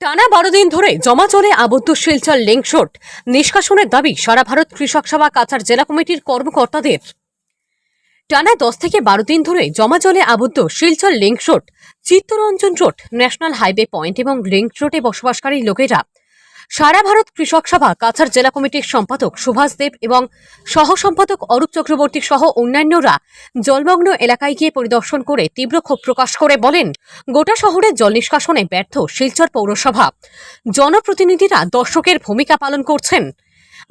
টানা বারো দিন ধরে জমা চলে আবদ্ধ শিলচর লিঙ্কশোট নিষ্কাশনের দাবি সারা ভারত কৃষক সভা কাছাড় জেলা কমিটির কর্মকর্তাদের। টানা দশ থেকে বারো দিন ধরে জমা চলে আবদ্ধ Silchar link Chittaranjan road, national highway point এবং লিঙ্ক রোডে বসবাসকারী লোকেরা সারা ভারত কৃষক সভা, কাছাড় জেলা কমিটির সম্পাদক সুভাষ দেব এবং সহ সম্পাদক অরূপ চক্রবর্তী সহ অন্যান্যরা জলমগ্ন এলাকায় গিয়ে পরিদর্শন করে তীব্র ক্ষোভ প্রকাশ করে বলেন, গোটা শহরে জল নিষ্কাশনে ব্যর্থ শিলচর পৌরসভা। জনপ্রতিনিধিরা দর্শকের ভূমিকা পালন করছেন।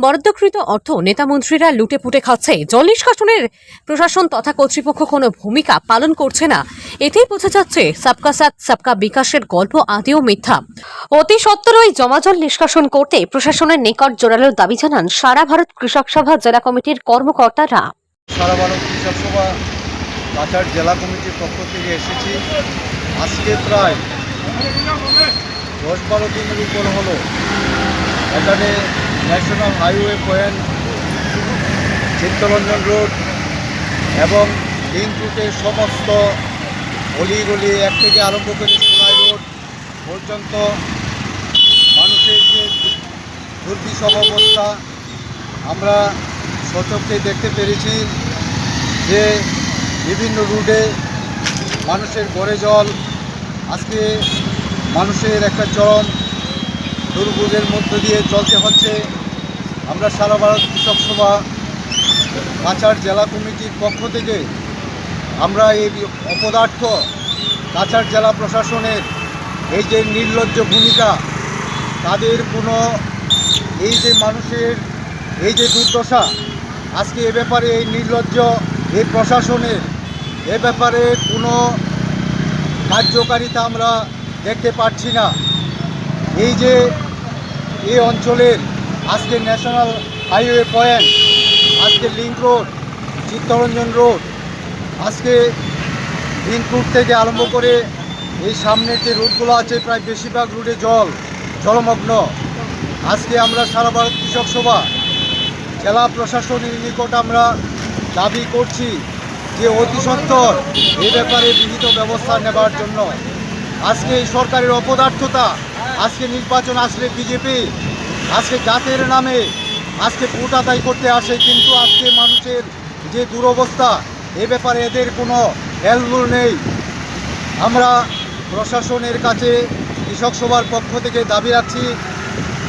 বরাদ্দকৃত অর্থ নেতামন্ত্রীরা লুটে পুটে খাচ্ছে। জল নিষ্কাশনের প্রশাসন তথা কর্তৃপক্ষ কোনো ভূমিকা পালন করছে না। এতেই বোঝা যাচ্ছে সবকা সাথ, সবকা বিকাশের গল্প আদিও মিথ্যা। অতি সত্তরই জমাজল নিষ্কাশন করতে প্রশাসনের নিকট জোরালো দাবি জানান সারা ভারত কৃষক সভা জেলা কমিটির কর্মকর্তারা। সারা ভারত কৃষক সভা কাছাড় জেলা কমিটির পক্ষ থেকে এসেছি। আজকে প্রায় দশ বারো দিনের উপর হলো। এখানে national highway point, Chittaranjan road এবং লিঙ্ক রুটের সমস্ত অলিগলি এক থেকে আরম্ভ করে সোনাই রোড পর্যন্ত মানুষের যে দুর্বিষহ অবস্থা, আমরা সচক্ষে দেখতে পেরেছি যে বিভিন্ন রুটে মানুষের গড়ে জল, আজকে মানুষের একটা চরম দুর্ভোগের মধ্য দিয়ে চলতে হচ্ছে। আমরা সারা ভারত কৃষক সভা কাছাড় জেলা কমিটির পক্ষ থেকে আমরা এই অপদার্থ কাছাড় জেলা প্রশাসনের এই যে নির্লজ্জ ভূমিকা, তাদের কোনো এই যে মানুষের এই যে দুর্দশা, আজকে এ ব্যাপারে এই নির্লজ্জ এই প্রশাসনের, এ ব্যাপারে কোনো কার্যকারিতা আমরা দেখতে পাচ্ছি না। এই যে এই অঞ্চলের আজকে ন্যাশনাল হাইওয়ে পয়েন্ট, আজকে লিঙ্ক রোড, চিত্তরঞ্জন রোড। আজকে রুট থেকে আরম্ভ করে এই সামনের যে রুটগুলো আছে প্রায় বেশিরভাগ রুটে জল, জলমগ্ন। আজকে আমরা সারা ভারত কৃষক সভা, জেলা প্রশাসনের নিকট আমরা দাবি করছি যে অতি সত্বর এই ব্যাপারে বিহিত ব্যবস্থা নেবার জন্য। আজকে এই সরকারের অপদার্থতা, আজকে নির্বাচন আসলে বিজেপি আজকে জাতের নামে, আজকে ভোট করতে আসে, কিন্তু আজকে মানুষের যে দুরবস্থা, এ ব্যাপারে এদের কোনো হেলদুল নেই। আমরা প্রশাসনের কাছে কৃষক সভার পক্ষ থেকে দাবি রাখছি,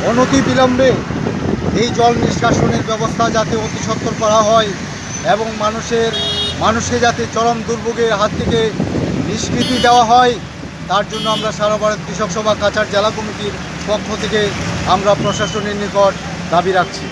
অনতি বিলম্বে এই জল নিষ্কাশনের ব্যবস্থা যাতে অতি সত্তর করা হয় এবং মানুষের, মানুষকে যাতে চরম দুর্ভোগের হাত থেকে নিষ্কৃতি দেওয়া হয়। তার জন্য আমরা সারা ভারত কৃষক সভা কাছাড় জেলা কমিটির পক্ষ থেকে আমরা প্রশাসনের নিকট দাবি রাখছি।